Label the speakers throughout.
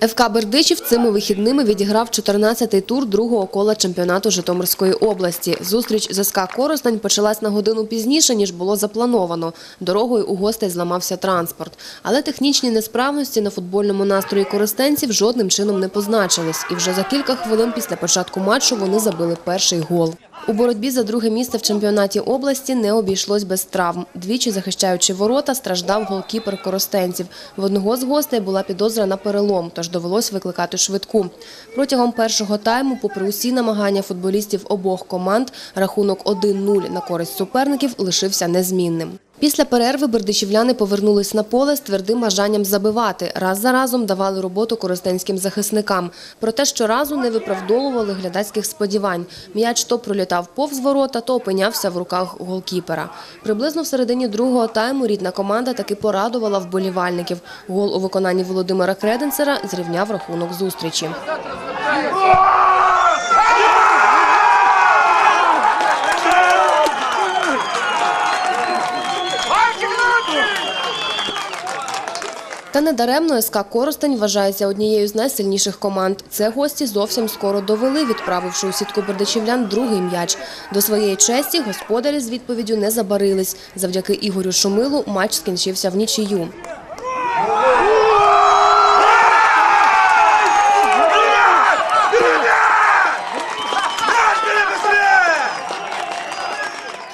Speaker 1: ФК Бердичів цими вихідними відіграв 14-й тур другого кола чемпіонату Житомирської області. Зустріч з СК почалась на годину пізніше, ніж було заплановано. Дорогою у гостей зламався транспорт. Але технічні несправності на футбольному настрої користенців жодним чином не позначились. І вже за кілька хвилин після початку матчу вони забили перший гол. У боротьбі за друге місце в чемпіонаті області не обійшлось без травм. Двічі захищаючи ворота, страждав голкіпер коростенців. В одного з гостей була підозра на перелом, тож довелось викликати швидку. Протягом першого тайму, попри усі намагання футболістів обох команд, рахунок 1-0 на користь суперників лишився незмінним. Після перерви бердичівляни повернулись на поле з твердим бажанням забивати. Раз за разом давали роботу коростенським захисникам. Проте щоразу не виправдовували глядацьких сподівань. М'яч то пролітав повз ворота, то опинявся в руках голкіпера. Приблизно в середині другого тайму рідна команда таки порадувала вболівальників. Гол у виконанні Володимира Креденцера зрівняв рахунок зустрічі. Та недаремно СК Коростень вважається однією з найсильніших команд. Це гості зовсім скоро довели, відправивши у сітку бердичівлян другий м'яч. До своєї честі господарі з відповіддю не забарились. Завдяки Ігорю Шумилу матч скінчився в нічию.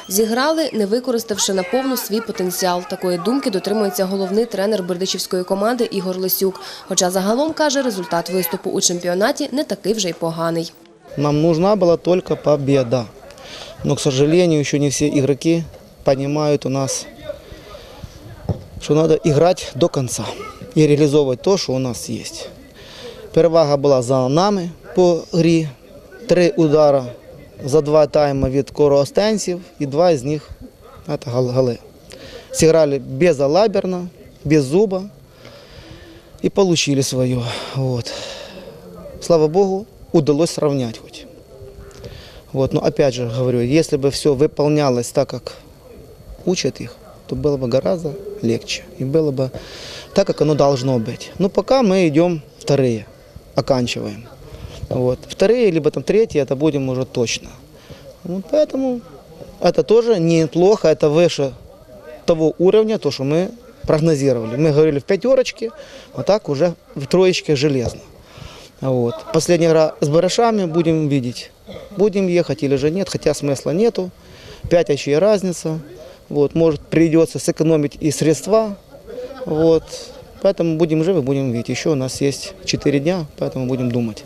Speaker 1: Зіграли, не використавши наповну свій потенціал. Такої думки дотримується головний тренер бердичівської команди Ігор Лисюк. Хоча загалом, каже, результат виступу у чемпіонаті не такий вже й поганий.
Speaker 2: Нам нужна была только победа. Но, к сожалению, еще не все игроки понимают у нас, что надо играть до конца и реализовывать то, что у нас есть. Перевага була за нами по грі. Три удара за два тайма від коростенців і два з них це гал- голи. Сыграли безалаберно, без зуба и получили свое. Вот. Слава Богу, удалось сравнять хоть. Вот, но опять же говорю, если бы все выполнялось так, как учат их, то было бы гораздо легче. И было бы так, как оно должно быть. Но пока мы идем вторые, оканчиваем. Вот. Вторые, либо там третьи, это будем уже точно. Вот поэтому это тоже неплохо, это выше того уровня, то, что мы прогнозировали. Мы говорили в пятерочке, а так уже в троечке железно. Вот. Последняя игра с барышами, будем видеть, будем ехать или же нет, хотя смысла нету. Пять очей разница. Вот. Может придется сэкономить и средства. Вот. Поэтому будем живы, будем видеть. Еще у нас есть 4 дня, поэтому будем думать.